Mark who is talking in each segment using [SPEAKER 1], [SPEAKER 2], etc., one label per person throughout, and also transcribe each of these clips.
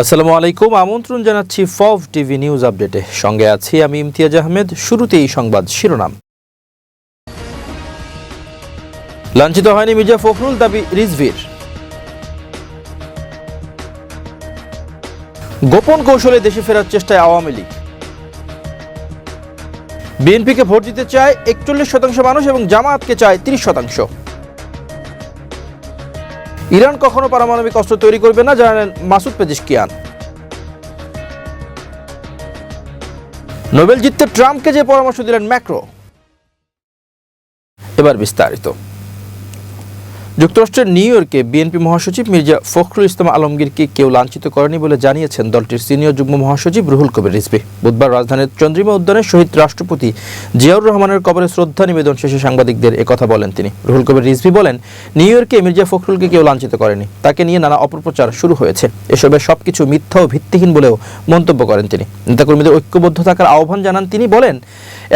[SPEAKER 1] আসসালামু আলাইকুম। আমন্ত্রণ জানাচ্ছি ফভ টিভি নিউজ আপডেটে। সঙ্গে আছি আমি ইমতিয়াজ আহমেদ। শুরুতেই সংবাদ শিরোনাম। লাঞ্ছিত হয়নি মির্জা ফখরুল, দাবি রিজভির। গোপন কৌশলে দেশে ফেরার চেষ্টায় আওয়ামী লীগ। বিএনপিকে ভোট দিতে চায় একচল্লিশ শতাংশ মানুষ এবং জামায়াতকে চায় তিরিশ শতাংশ। ইরান কখনো পারমাণবিক অস্ত্র তৈরি করবে না, জানালেন মাসুদ পেজিশকিয়ান নোবেল জিততে ট্রাম্পকে যে পরামর্শ দিলেন ম্যাক্রো। এবার বিস্তারিত। যুক্তরাষ্ট্রের নিউ ইয়র্কে বিএনপি মহাসচিব মির্জা ফখরুল ইসলাম আলমগীরকে কেউ লাঞ্ছিত করেনি বলে জানিয়েছেন দলটির সিনিয়র যুগ্ম মহাসচিব রুহুল কবির রিজভি। বুধবার রাজধানীর চন্দ্রিমা উদ্যানে শহীদ রাষ্ট্রপতি জিয়াউর রহমানের কবরে শ্রদ্ধা নিবেদন শেষে সাংবাদিকদের একথা বলেন তিনি। রুহুল কবির রিজভি বলেন, নিউ ইয়র্কে মির্জা ফখরুলকে কেউ লাঞ্ছিত করেনি। তাকে নিয়ে নানা অপপ্রচার শুরু হয়েছে। এসবের সবকিছু মিথ্যা ও ভিত্তিহীন বলেও মন্তব্য করেন তিনি। নেতাকর্মীদের ঐক্যবদ্ধ থাকার আহ্বান জানান তিনি, বলেন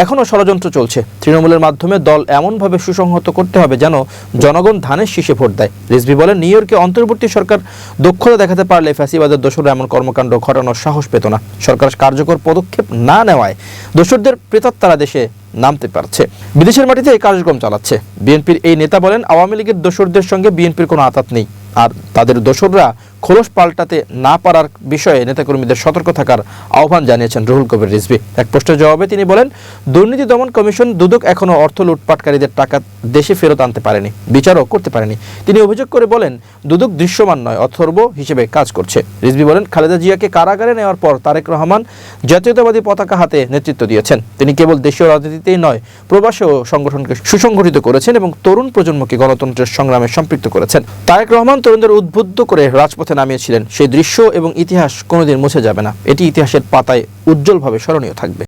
[SPEAKER 1] এখনও ষড়যন্ত্র চলছে। তৃণমূলের মাধ্যমে দল এমনভাবে সুসংহত করতে হবে যেন জনগণ ধানের শীষে ভোট দেয়। রিজভি বলেন, নিউ ইয়র্কে অন্তর্বর্তী সরকার দক্ষতা দেখাতে পারলে ফ্যাসিবাদের দোষরা এমন কর্মকাণ্ড ঘটানোর সাহস পেত না। সরকার কার্যকর পদক্ষেপ না নেওয়ায় দোষরদের প্রেতাত্মারা দেশে নামতে পারছে। বিদেশের মাটিতে এই কার্যক্রম চালাচ্ছে। বিএনপির এই নেতা বলেন, আওয়ামী লীগের দোসরদের সঙ্গে বিএনপির কোনো আতাত নেই। আর তাদের দোসররা খোলস পাল্টাতে না পারার বিষয়ে নেতাকর্মীদের সতর্ক থাকার আহ্বান জানিয়েছেন রুহুল কবির রিজভি। এক প্রশ্নের জবাবে তিনি বলেন, দুর্নীতি দমন কমিশন দুদক এখনও অর্থ লুটপাটকারীদের টাকা দেশে ফেরত আনতে পারেনি, বিচারও করতে পারেনি। তিনি অভিযোগ করে বলেন, দুদক দৃশ্যমান নয়, অথর্ব হিসেবে কাজ করছে। রিজভি বলেন, খালেদা জিয়াকে কারাগারে নেওয়ার পর তারেক রহমান জাতীয়তাবাদী পতাকা হাতে নেতৃত্ব দিয়েছেন। তিনি কেবল দেশীয় রাজনীতিতেই নয় প্রবাসেও সংগঠনকে সুসংগঠিত করেছেন এবং তরুণ প্রজন্মকে গণতন্ত্রের সংগ্রামে সম্পৃক্ত করেছেন। তারেক রহমান তরুণদের উদ্বুদ্ধ করে রাজপথে নামিয়েছিলেন। সেই দৃশ্য এবং ইতিহাস কোনোদিন মুছে যাবে না। এটি ইতিহাসের পাতায় উজ্জ্বলভাবে স্মরণীয় থাকবে।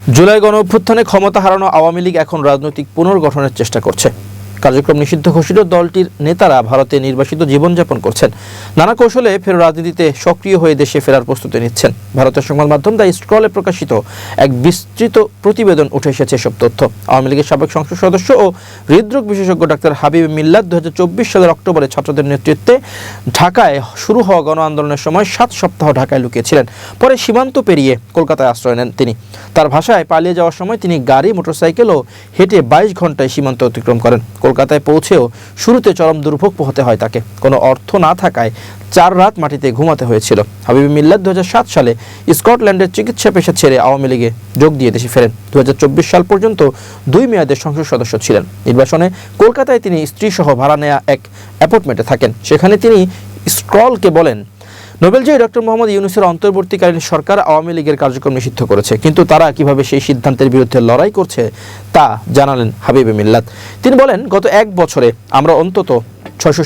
[SPEAKER 1] জুলাই গণ অভ্যুত্থানে ক্ষমতা হারানো আওয়ামী লীগ এখন রাজনৈতিক পুনর্গঠনের চেষ্টা করছে। কার্যক্রম নিষিদ্ধ ঘোষিত দলটির নেতারা ভারতে নির্বাসিত জীবনযাপন করছেন। নানা কৌশলে ফের রাজনীতিতে সক্রিয় হয়ে দেশে ফেরার প্রস্তুতি নিচ্ছেন। ভারতের সংবাদ মাধ্যম দ্য স্ক্রলে প্রকাশিত এক বিস্তৃত প্রতিবেদন উঠে এসেছে এসব তথ্য। আওয়ামী লীগের সাবেক সংসদ সদস্য ও হৃদরোগ বিশেষজ্ঞ ডাক্তার হাবিব মিল্লাত দু সালের অক্টোবরে ছাত্রদের নেতৃত্বে ঢাকায় শুরু হওয়া গণ আন্দোলনের সময় সাত সপ্তাহ ঢাকায় লুকিয়েছিলেন। পরে সীমান্ত পেরিয়ে কলকাতায় আশ্রয় নেন তিনি। তার ভাষায় পালিয়ে যাওয়ার সময় তিনি গাড়ি, মোটরসাইকেল ও হেঁটে বাইশ ঘন্টায় সীমান্ত অতিক্রম করেন। কলকাতায় পৌঁছেও শুরুতে চরম দুর্ভোগ পোহাতে হয় তাকে। কোনো অর্থ না থাকায় চার রাত মাটিতে ঘুমাতে হয়েছিল। হাবিবি মিল্লাত দু সালে স্কটল্যান্ডের চিকিৎসা পেশা ছেড়ে আওয়ামী লীগে যোগ দিয়ে দেশে ফেরেন। দু হাজার চব্বিশ সাল পর্যন্ত দুই মেয়াদের সংসদ সদস্য ছিলেন। নির্বাচনে কলকাতায় তিনি স্ত্রীসহ ভাড়া নেয়া এক অ্যাপার্টমেন্টে থাকেন। সেখানে তিনি স্ক্রলকে বলেন নোবেলজয়ী ডক্টর মোহাম্মদ ইউনুসের অন্তর্বর্তীকালীন সরকার আওয়ামী লীগের কার্যক্রম নিষিদ্ধ করেছে। কিন্তু তারা কীভাবে সেই সিদ্ধান্তের বিরুদ্ধে লড়াই করছে, তা জানালেন হাবিব মিল্লাত। তিনি বলেন, গত এক বছরে আমরা অন্তত ছয়শো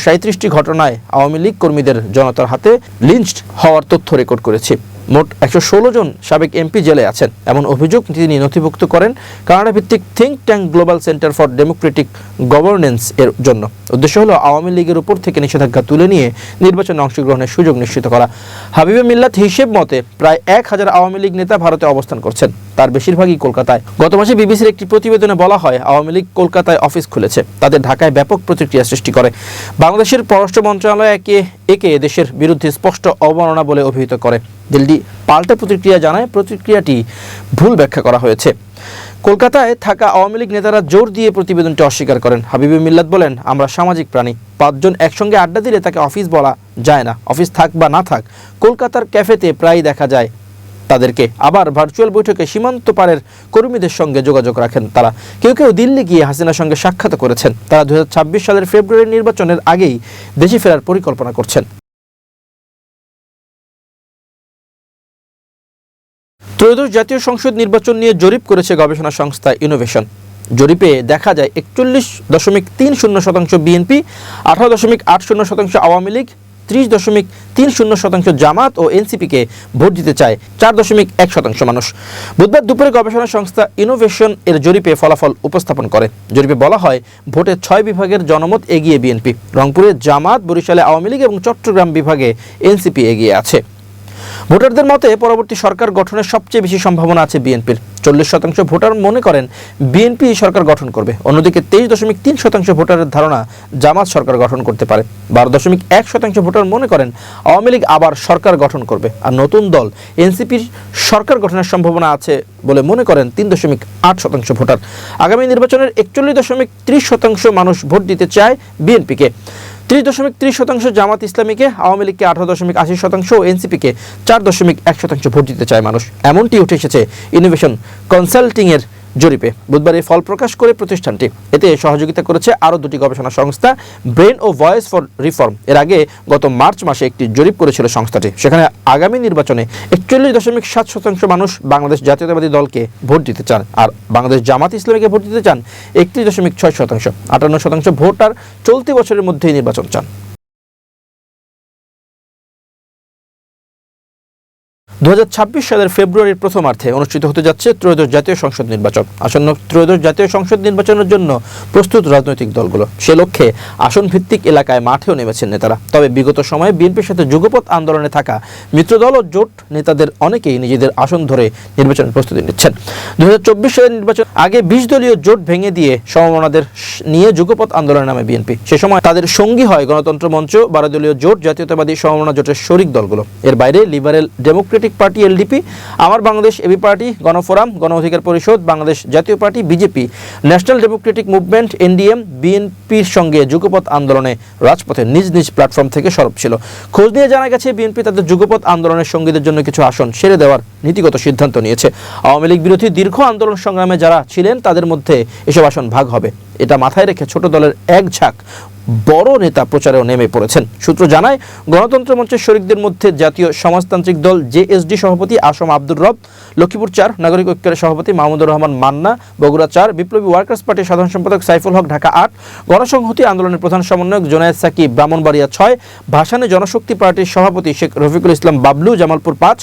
[SPEAKER 1] ঘটনায় আওয়ামী লীগ কর্মীদের জনতার হাতে লিঞ্চড হওয়ার তথ্য রেকর্ড করেছি। মোট একশো ষোলো জন সাবেক এমপি জেলে আছেন। এমন অভিযোগ তিনি নথিভুক্ত করেন কানাডা ভিত্তিক think tank Global Centre for Democratic Governance এর জন্য। উদ্দেশ্য হলো আওয়ামী লীগের উপর থেকে নিষেধাজ্ঞা তুলে নিয়ে নির্বাচনে অংশগ্রহণের সুযোগ নিশ্চিত করা। হাবিবে মিল্লাত হিসেব মতে প্রায় এক হাজার আওয়ামী লীগ নেতা ভারতে অবস্থান করছেন। তার বেশিরভাগই কলকাতায়। গত মাসে বিবিসির একটি প্রতিবেদনে বলা হয়, আওয়ামী লীগ কলকাতায় অফিস খুলেছে। তাদের ঢাকায় ব্যাপক প্রতিক্রিয়া সৃষ্টি করে। বাংলাদেশের পররাষ্ট্র মন্ত্রণালয় একে একে দেশের বিরুদ্ধে স্পষ্ট অবমাননা বলে অভিহিত করে। দিল্লি পাল্টা প্রতিক্রিয়া জানায়, প্রতিক্রিয়াটি ভুল ব্যাখ্যা করা হয়েছে। কলকাতায় থাকা আওয়ামী লীগ নেতারা জোর দিয়ে প্রতিবেদনটি অস্বীকার করেন। হাবিবুর মিল্লাত বলেন, আমরা সামাজিক প্রাণী। পাঁচজন একসঙ্গে আড্ডা দিলে তাকে অফিস বলা যায় না। অফিস থাক বা না থাক, কলকাতার ক্যাফেতে প্রায় দেখা যায় তাদেরকে। আবার ভার্চুয়াল বৈঠকে সীমান্ত পারের কর্মীদের সঙ্গে যোগাযোগ রাখেন তারা। কেউ কেউ দিল্লি গিয়ে হাসিনার সঙ্গে সাক্ষাৎ করেছেন। তারা দুই হাজার ছাব্বিশ সালের ফেব্রুয়ারি নির্বাচনের আগেই দেশে ফেরার পরিকল্পনা করছেন। ত্রয়োদশ জাতীয় সংসদ নির্বাচন নিয়ে জরিপ করেছে গবেষণা সংস্থা ইনোভেশন জরিপে দেখা যায় একচল্লিশ দশমিক তিন শূন্য শতাংশ বিএনপি আঠারো দশমিক আট শূন্য শতাংশ আওয়ামী লীগ, ত্রিশ দশমিক তিন শূন্য শতাংশ জামাত ও এনসিপিকে ভোট দিতে চায় চার দশমিক এক শতাংশ মানুষ। বুধবার দুপুরে গবেষণা সংস্থা ইনোভেশন এর জরিপে ফলাফল উপস্থাপন করে। জরিপে বলা হয়, ভোটে ছয় বিভাগের জনমত এগিয়ে বিএনপি রংপুরে জামাত, বরিশালে আওয়ামী লীগ এবং চট্টগ্রাম বিভাগে এনসিপি এগিয়ে আছে। ভোটারদের মতে পরবর্তী সরকার গঠনের সবচেয়ে বেশি সম্ভাবনা আছে বিএনপির। চল্লিশ শতাংশ ভোটার মনে করেন বিএনপি সরকার গঠন করবে। অন্যদিকে তেইশ দশমিক তিন শতাংশ ভোটারের ধারণা জামাত সরকার গঠন করতে পারে। বারো দশমিক এক শতাংশ ভোটার মনে করেন আওয়ামী লীগ আবার সরকার গঠন করবে। আর নতুন দল এনসিপির সরকার গঠনের সম্ভাবনা আছে বলে মনে করেন তিন দশমিক আট শতাংশ ভোটার। আগামী নির্বাচনের একচল্লিশ দশমিক ত্রিশ শতাংশ মানুষ ভোট দিতে চায় বিএনপিকে। ত্রিশ দশমিক ত্রিশ শতাংশ জামাত ইসলামীকে, আওয়ামী লীগকে আঠারো দশমিক আশি শতাংশ ও এনসিপিকে চার দশমিক এক শতাংশ ভোট দিতে চায় মানুষ। এমনটি উঠে এসেছে ইনোভেশন কনসাল্টিংয়ের জরিপে। বুধবার এই ফল প্রকাশ করে প্রতিষ্ঠানটি। এতে সহযোগিতা করেছে আরও দুটি গবেষণা সংস্থা ব্রেন ও ভয়েস ফর রিফর্ম এর আগে গত মার্চ মাসে একটি জরিপ করেছিল সংস্থাটি। সেখানে আগামী নির্বাচনে একচল্লিশ দশমিক সাত শতাংশ মানুষ বাংলাদেশ জাতীয়তাবাদী দলকে ভোট দিতে চান, আর বাংলাদেশ জামাত ইসলামীকে ভোট দিতে চান একত্রিশ দশমিক ছয় শতাংশ। আটান্ন শতাংশ ভোটার চলতি বছরের মধ্যেই নির্বাচন চান। দু হাজার ছাব্বিশ সালের ফেব্রুয়ারির প্রথমার্ধে অনুষ্ঠিত হতে যাচ্ছে ত্রয়োদশ জাতীয় সংসদ নির্বাচন। আসন্ন ত্রয়োদশ জাতীয় সংসদ নির্বাচনের জন্য প্রস্তুত রাজনৈতিক দলগুলো। সে লক্ষ্যে আসন ভিত্তিক এলাকায় মাঠেও নেমেছেন নেতারা। তবে বিগত সময়ে বিএনপির সাথে যুগপৎ আন্দোলনে থাকা মিত্রদল ও জোট নেতাদের অনেকেই নিজেদের আসন ধরে নির্বাচনের প্রস্তুতি নিচ্ছেন। দু হাজার চব্বিশ সালের নির্বাচন আগে বিশ দলীয় জোট ভেঙে দিয়ে সমমনাদের নিয়ে যুগপৎ আন্দোলনে নামে বিএনপি। সে সময় তাদের সঙ্গী হয় গণতন্ত্র মঞ্চ, বারো দলীয় জোট, জাতীয়তাবাদী সমমনা জোটের শরিক দলগুলো। এর বাইরে Liberal Democratic Party LDP, Amar Bangladesh AB party, Gano Forum গণ অধিকার পরিষদ, বাংলাদেশ জাতীয় party, BJP, National Democratic Movement, NDM, বিএনপির সঙ্গে যুগপৎ আন্দোলনে রাজপথে নিজ নিজ প্ল্যাটফর্ম থেকে সরব ছিল। খোঁজ নিয়ে জানা গেছে, বিএনপি তাদের যুগপথ আন্দোলনের সঙ্গীদের জন্য কিছু আসন সেরে দেওয়ার নীতিগত সিদ্ধান্ত নিয়েছে। আওয়ামী লীগ বিরোধী দীর্ঘ আন্দোলন সংগ্রামে যারা ছিলেন, তাদের মধ্যে এসব আসন ভাগ হবে। এটা মাথায় রেখে ছোট দলের এক ঝাঁক বড় নেতা প্রচারেও নেমে পড়েছেন। সূত্র জানায়, গণতন্ত্র মঞ্চের শরিকদের মধ্যে জাতীয় সমাজতান্ত্রিক দল জেএসডি সভাপতি আসম আব্দুর রব, লক্ষ্মীপুর চার নাগরিক ঐক্যের সভাপতি মাহমুদুর রহমান মান্না, বগুড়া চার বিপ্লবী ওয়ার্কার্স পার্টির সাধারণ সম্পাদক সাইফুল হক, ঢাকা আট, গণসংহতি আন্দোলনের প্রধান সমন্বয়ক জোনায়েদ সাকি, ব্রাহ্মণবাড়িয়া ছয়, ভাসানে জনশক্তি পার্টির সভাপতি শেখ রফিকুল ইসলাম বাবলু, জামালপুর পাঁচ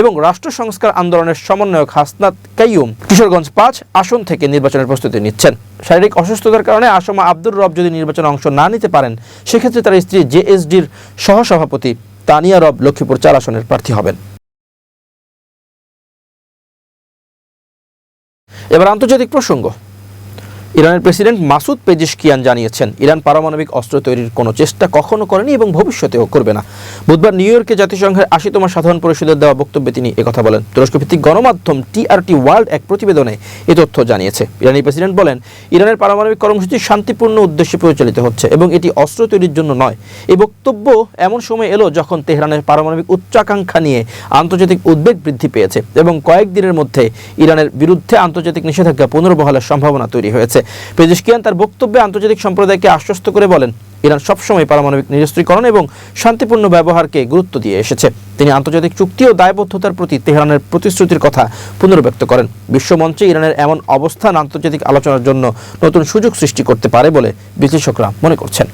[SPEAKER 1] এবং রাষ্ট্র সংস্কার আন্দোলনের সমন্বয়ক হাসনাত কাইয়ুম কিশোরগঞ্জ পাঁচ আসন থেকে নির্বাচনের প্রস্তুতি নিচ্ছেন। শারীরিক অসুস্থতার কারণে আসমা আব্দুর রব যদি নির্বাচনে অংশ না নিতে পারেন, সেক্ষেত্রে তার স্ত্রী জেএসডির সহসভাপতি তানিয়া রব লক্ষ্মীপুর চার আসনের প্রার্থী হবেন। এবার আন্তর্জাতিক প্রসঙ্গ। ইরানের প্রেসিডেন্ট মাসুদ পেজিশকিয়ান জানিয়েছেন, ইরান পারমাণবিক অস্ত্র তৈরির কোনো চেষ্টা কখনো করেনি এবং ভবিষ্যতেও করবে না। বুধবার নিউ ইয়র্কে জাতিসংঘের আশিতম সাধারণ পরিষদের দেওয়া বক্তব্যে তিনি একথা বলেন। তুরস্ক ভিত্তিক গণমাধ্যম টিআরটি ওয়ার্ল্ড এক প্রতিবেদনে এ তথ্য জানিয়েছে। ইরানি প্রেসিডেন্ট বলেন, ইরানের পারমাণবিক কর্মসূচি শান্তিপূর্ণ উদ্দেশ্যে পরিচালিত হচ্ছে এবং এটি অস্ত্র তৈরির জন্য নয়। এই বক্তব্য এমন সময় এলো যখন তেহরানের পারমাণবিক উচ্চাকাঙ্ক্ষা নিয়ে আন্তর্জাতিক উদ্বেগ বৃদ্ধি পেয়েছে এবং কয়েকদিনের মধ্যে ইরানের বিরুদ্ধে আন্তর্জাতিক নিষেধাজ্ঞা পুনর্বহালের সম্ভাবনা তৈরি হয়েছে। পেজিশকিয়ান তার বক্তব্যে আন্তর্জাতিক সম্প্রদায়কে আশ্বস্ত করে বলেন, ইরান সবসময় পারমাণবিক নিরস্ত্রীকরণ এবং শান্তিপূর্ণ ব্যবহারকে গুরুত্ব দিয়ে এসেছে। তিনি আন্তর্জাতিক চুক্তি ও দায়বদ্ধতার প্রতি তেহরানের প্রতিশ্রুতির কথা পুনর্ব্যক্ত করেন। বিশ্বমঞ্চে ইরানের এমন অবস্থান আন্তর্জাতিক আলোচনার জন্য নতুন সুযোগ সৃষ্টি করতে পারে বলে বিশ্লেষকরা মনে করছেন।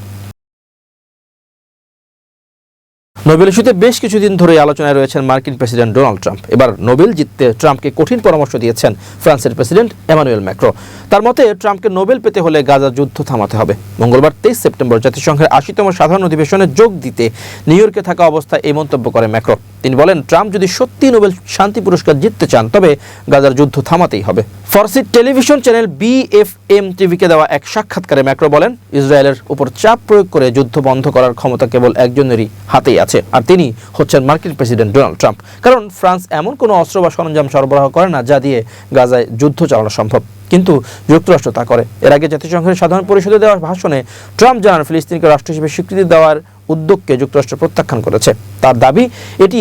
[SPEAKER 1] নোবেল ইস্যুতে বেশ কিছুদিন ধরে আলোচনায় রয়েছেন মার্কিন প্রেসিডেন্ট ডোনাল্ড ট্রাম্প। এবার নোবেল জিততে ট্রাম্পকে কঠিন পরামর্শ দিয়েছেন ফ্রান্সের প্রেসিডেন্ট এমানুয়েল ম্যাক্রো। তার মতে, ট্রাম্পকে নোবেল পেতে হলে গাজা যুদ্ধ থামাতে হবে। মঙ্গলবার তেইশ সেপ্টেম্বর জাতিসংঘের আশিতম সাধারণ অধিবেশনে যোগ দিতে নিউ ইয়র্কে থাকা অবস্থায় এই মন্তব্য করে ম্যাক্রো। তিনি বলেন, ট্রাম্প যদি সত্যি নোবেল শান্তি পুরস্কার জিততে চান, তবে গাজার যুদ্ধ থামাতেই হবে। ফরসি টেলিভিশন চ্যানেল বিএফএম টিভিকে দেওয়া এক সাক্ষাৎকারে ম্যাক্রো বলেন, ইসরায়েলের উপর চাপ প্রয়োগ করে যুদ্ধ বন্ধ করার ক্ষমতা কেবল একজনেরই হাতেই আছে। আর তিনি হচ্ছেন মার্কিন প্রেসিডেন্ট ডোনাল্ড ট্রাম্প। কারণ ফ্রান্স এমন কোনো অস্ত্র বা সরঞ্জাম সরবরাহ করে না যা দিয়ে গাজায় যুদ্ধ চালানো সম্ভব। কিন্তু যুক্তরাষ্ট্র তা করে। এর আগে জাতিসংঘের সাধারণ পরিষদে দেওয়ার ভাষণে ট্রাম্প জানান, ফিলিস্তিনকে রাষ্ট্র হিসেবে স্বীকৃতি দেওয়ার উদ্যোগকে যুক্তরাষ্ট্র প্রত্যাখ্যান করেছে। তার দাবি, এটি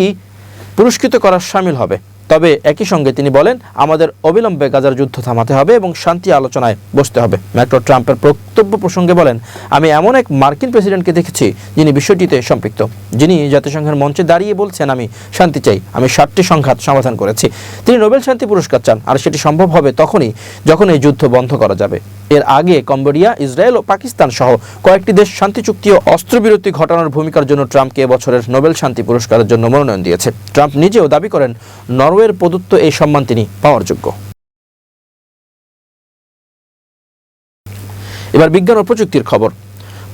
[SPEAKER 1] পুরস্কৃত করার সামিল হবে। তবে একই সঙ্গে তিনি বলেন, আমাদের অবিলম্বে গাজার যুদ্ধ থামাতে হবে এবং শান্তি আলোচনায় বসতে হবে। ম্যাক্রো ট্রাম্পের বক্তব্য প্রসঙ্গে বলেন, আমি এমন এক মার্কিন প্রেসিডেন্টকে দেখেছি যিনি বিষয়টিতে সম্পৃক্ত। যিনি জাতিসংঘের মঞ্চে দাঁড়িয়ে বলছেন, আমি শান্তি চাই, আমি ষাটটি সংঘাত সমাধান করেছি। তিনি নোবেল শান্তি পুরস্কার চান, আর সেটি সম্ভব হবে তখনই, যখন এই যুদ্ধ বন্ধ করা যাবে। এর আগে কম্বোডিয়া, ইসরায়েল ও পাকিস্তান সহ কয়েকটি দেশ শান্তি চুক্তি ও অস্ত্রবিরতি ঘটানোর ভূমিকার জন্য ট্রাম্পকে এবছরের নোবেল শান্তি পুরস্কারের জন্য মনোনয়ন দিয়েছে। ট্রাম্প নিজেও দাবি করেন নরওয়ের প্রদত্ত এই সম্মান তিনি পাওয়ার যোগ্য। এবার বিজ্ঞান ও প্রযুক্তির খবর।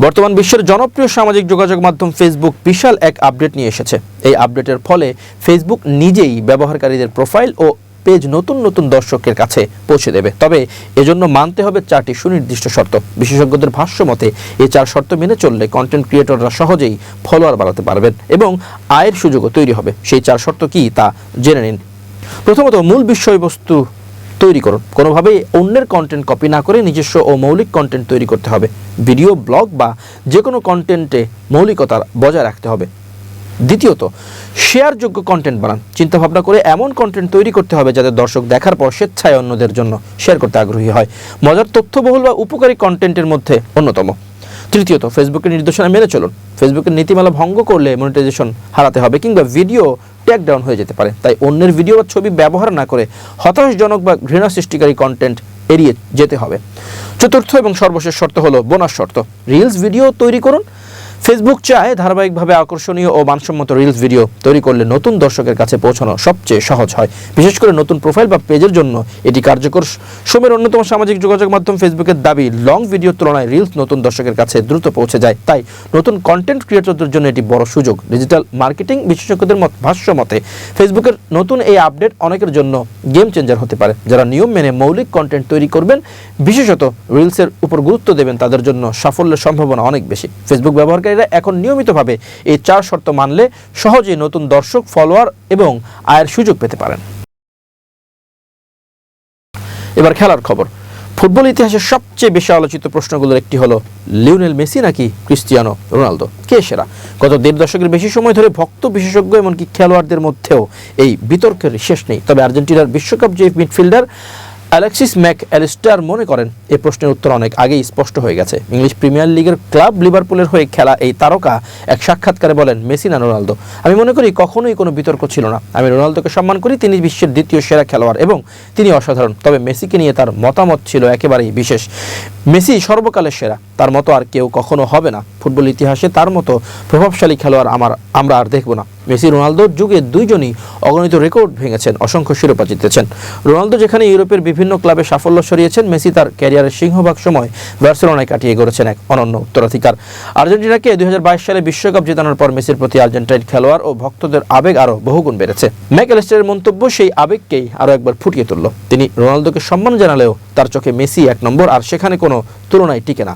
[SPEAKER 1] বর্তমান বিশ্বের জনপ্রিয় সামাজিক যোগাযোগ মাধ্যম ফেসবুক বিশাল এক আপডেট নিয়ে এসেছে। এই আপডেটের ফলে ফেসবুক নিজেই ব্যবহারকারীদের প্রোফাইল ও পেজ নতুন নতুন দর্শকের কাছে পৌঁছে দেবে। তবে এজন্য মানতে হবে চারটি সুনির্দিষ্ট শর্ত। বিশেষজ্ঞদের ভাষ্য মতে, এই চার শর্ত মেনে চললে কন্টেন্ট ক্রিয়েটররা সহজেই ফলোয়ার বাড়াতে পারবেন এবং আয়ের সুযোগও তৈরি হবে। সেই চার শর্ত কি তা জেনে নিন প্রথমত মূল বিষয়বস্তু তৈরি করুন। কোনোভাবেই অন্যের কন্টেন্ট কপি না করে নিজস্ব ও মৌলিক কন্টেন্ট তৈরি করতে হবে। ভিডিও ব্লগ বা যে কোনো কন্টেন্টে মৌলিকতার বজায় রাখতে হবে। দ্বিতীয়ত, শেয়ারযোগ্য কন্টেন্ট বানান। চিন্তাভাবনা করে এমন কন্টেন্ট তৈরি করতে হবে যাতে দর্শক দেখার পর স্বেচ্ছায় অন্যদের জন্য শেয়ার করতে আগ্রহী হয়। মজার তথ্যবহুল বা উপকারী কন্টেন্টের মধ্যে অন্যতম। তৃতীয়ত ফেসবুকের নির্দেশনা মেনে চলুন। ফেসবুকের নীতিমালা ভঙ্গ করলে মনিটাইজেশন হারাতে হবে কিংবা ভিডিও ট্যাগ ডাউন হয়ে যেতে পারে। তাই অন্যের ভিডিও বা ছবি ব্যবহার না করে হতাশজনক বা ঘৃণা সৃষ্টিকারী কন্টেন্ট এড়িয়ে যেতে হবে। চতুর্থ এবং সর্বশেষ শর্ত হলো বোনাস শর্ত। রিলস ভিডিও তৈরি করুন ফেসবুক চায় ধারাবাহিকভাবে আকর্ষণীয় ও মানসম্মত রিলস ভিডিও তৈরি করলে নতুন দর্শকের কাছে পৌঁছানো সবচেয়ে সহজ হয়। বিশেষ করে নতুন প্রোফাইল বা পেজের জন্য এটি কার্যকর। সময়ের অন্যতম সামাজিক যোগাযোগ মাধ্যম ফেসবুকের দাবি লং ভিডিওর তুলনায় রিলস নতুন দর্শকের কাছে দ্রুত পৌঁছে যায়। তাই নতুন কন্টেন্ট ক্রিয়েটরদের জন্য এটি বড় সুযোগ। ডিজিটাল মার্কেটিং বিশেষজ্ঞদের মত ভাষ্য মতে ফেসবুকের নতুন এই আপডেট অনেকের জন্য গেম চেঞ্জার হতে পারে। যারা নিয়ম মেনে মৌলিক কন্টেন্ট তৈরি করবেন, বিশেষত রিলসের উপর গুরুত্ব দেবেন, তাদের জন্য সাফল্যের সম্ভাবনা অনেক বেশি। ফেসবুক ব্যবহারকারীরা এখন নিয়মিতভাবে এই চার শর্ত মানলে সহজেই নতুন দর্শক ফলোয়ার এবং আয়ের সুযোগ পেতে পারেন। এবার খেলার খবর। ফুটবল ইতিহাসের সবচেয়ে বেশি আলোচিত প্রশ্নগুলোর একটি হলো, লিওনেল মেসি নাকি ক্রিস্টিয়ানো রোনালদো? কে সেরা? গত দেড় দশকের বেশি সময় ধরে ভক্ত বিশেষজ্ঞ এমনকি খেলোয়াড়দের মধ্যেও এই বিতর্কের শেষ নেই। তবে আর্জেন্টিনার বিশ্বকাপ জয়ী মিডফিল্ডার অ্যালেক্সিস ম্যাক অ্যালিস্টার মনে করেন এই প্রশ্নের উত্তর অনেক আগেই স্পষ্ট হয়ে গেছে। ইংলিশ প্রিমিয়ার লিগের ক্লাব লিভারপুলের হয়ে খেলা এই তারকা এক সাক্ষাৎকারে বলেন, মেসি না রোনালদো? আমি মনে করি কখনোই কোনো বিতর্ক ছিল না। আমি রোনালদোকে সম্মান করি, তিনি বিশ্বের দ্বিতীয় সেরা খেলোয়াড় এবং তিনি অসাধারণ। তবে মেসিকে নিয়ে তার মতামত ছিল একেবারেই বিশেষ। মেসি সর্বকালের সেরা, তার মতো আর কেউ কখনো হবে না। ফুটবল ইতিহাসে তার মতো প্রভাবশালী খেলোয়াড় আমার, আমরা আর দেখব না। মেসি রোনালদোর যুগে দুইজনই অগণিত রেকর্ড ভেঙেছেন, অসংখ্য শিরোপা জিতেছেন। রোনালদো যেখানে ইউরোপের বিভিন্ন ক্লাবে সাফল্য সরিয়েছেন, মেসি তার ক্যারিয়ারের সিংহভাগ সময় বার্সেলোনায় কাটিয়ে গড়েছেন এক অনন্য উত্তরাধিকার। আর্জেন্টিনাকে দুই হাজার বাইশ সালে বিশ্বকাপ জেতানোর পর মেসির প্রতি আর্জেন্টাইন খেলোয়াড় ও ভক্তদের আবেগ আরও বহুগুণ বেড়েছে। ম্যাকঅ্যালিস্টারের মন্তব্য সেই আবেগকেই আরও একবার ফুটিয়ে তুলল। তিনি রোনালদোকে সম্মান জানালেও তার চোখে মেসি এক নম্বর, আর সেখানে কোনো তুলনায় টিকে না।